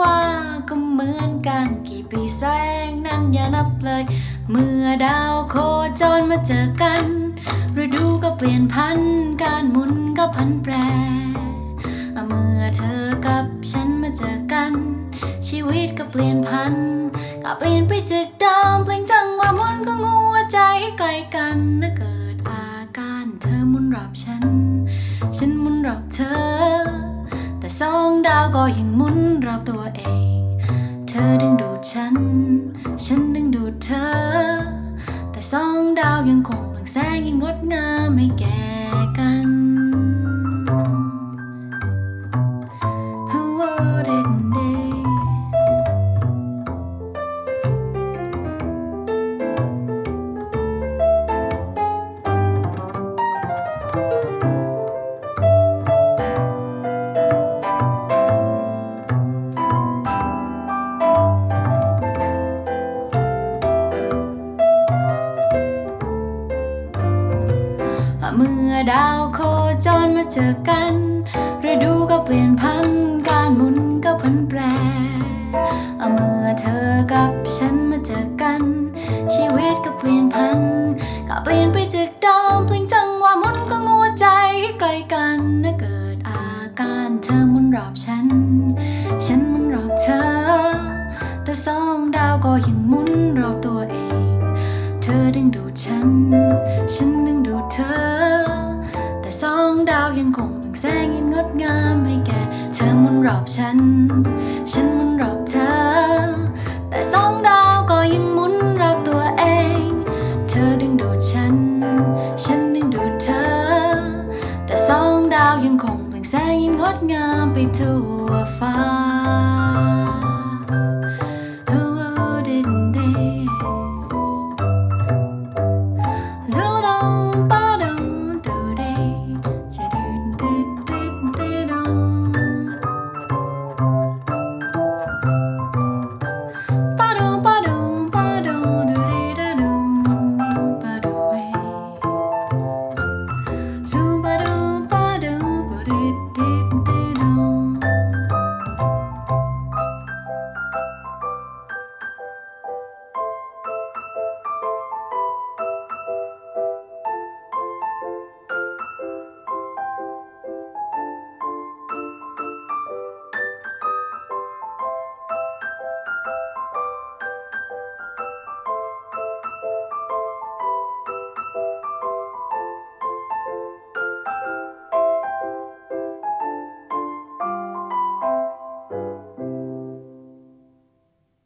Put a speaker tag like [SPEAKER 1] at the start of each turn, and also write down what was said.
[SPEAKER 1] ว่าก็เหมือนกันกี่ปีแสงนั้นอย่านับเลย เมื่อดาวโคจรมาเจอกันฤดูก็เปลี่ยนพันการหมุนก็พันแปร เมื่อเธอกับฉันมาเจอกัน ชีวิตก็เปลี่ยนพันก็เปลี่ยนไปจากเดิมเพลงจังหวะมุนก็งัวใจให้ไกลกันนะเกิดอาการเธอมุนรอบฉัน ฉันมุนรอบเธอ สองดาวก็ยังหมุนรอบตัวเอง เธอดึงดูดฉัน ฉันดึงดูดเธอ แต่สองดาวยังคงเปล่งแสงยังงดงามไม่แก่ เมื่อดาวโคจรมาเจอกันฤดูก็เปลี่ยนพันการหมุนก็พันแปรเมื่อเธอกับฉันมาเจอกัน ชีวิตก็เปลี่ยนพันก็เปลี่ยนไปจากเดิมเพลงจังวะหมุนก็งัวใจให้ไกลกันนะเกิดอาการเธอหมุนรอบฉัน ฉันหมุนรอบเธอ แต่สองดาวก็ยังหมุนรอบตัวเอง เธอดึงดูดฉัน ฉันดึงดูดเธอ ดงามให้แก่เธอมุนรอบฉัน ฉันมุนรอบเธอ แต่สองดาวก็ยังหมุนรอบตัวเอง เธอดึงดูดฉัน ฉันดึงดูดเธอ แต่สองดาวยังคงเปล่งแสงยิ่งงดงามไปทั่ว